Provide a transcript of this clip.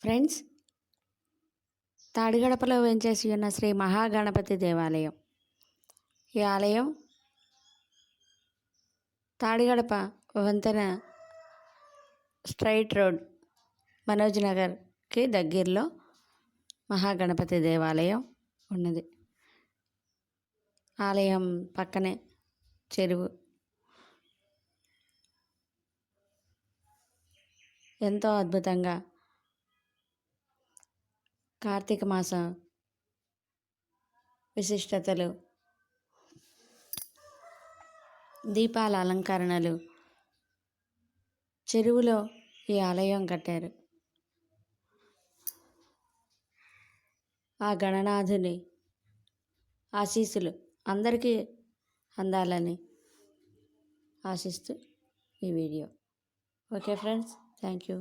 Friends తాడిగడపలో వెంచేసి ఉన్న శ్రీ మహాగణపతి దేవాలయం? ఈ ఆలయం తాడిగడప వంతెన స్ట్రైట్ రోడ్ మనోజ్ నగర్కి దగ్గరలో మహాగణపతి దేవాలయం ఉన్నది. ఆలయం పక్కనే చెరువు. ఎంతో అద్భుతంగా కార్తీక మాసం విశిష్టతలు. దీపాల అలంకరణలు. చెరువులో ఈ ఆలయం కట్టారు. ఆ గణనాథుని ఆశీస్సులు అందరికీ అందాలని ఆశిస్తూ ఈ video. Okay friends thank you.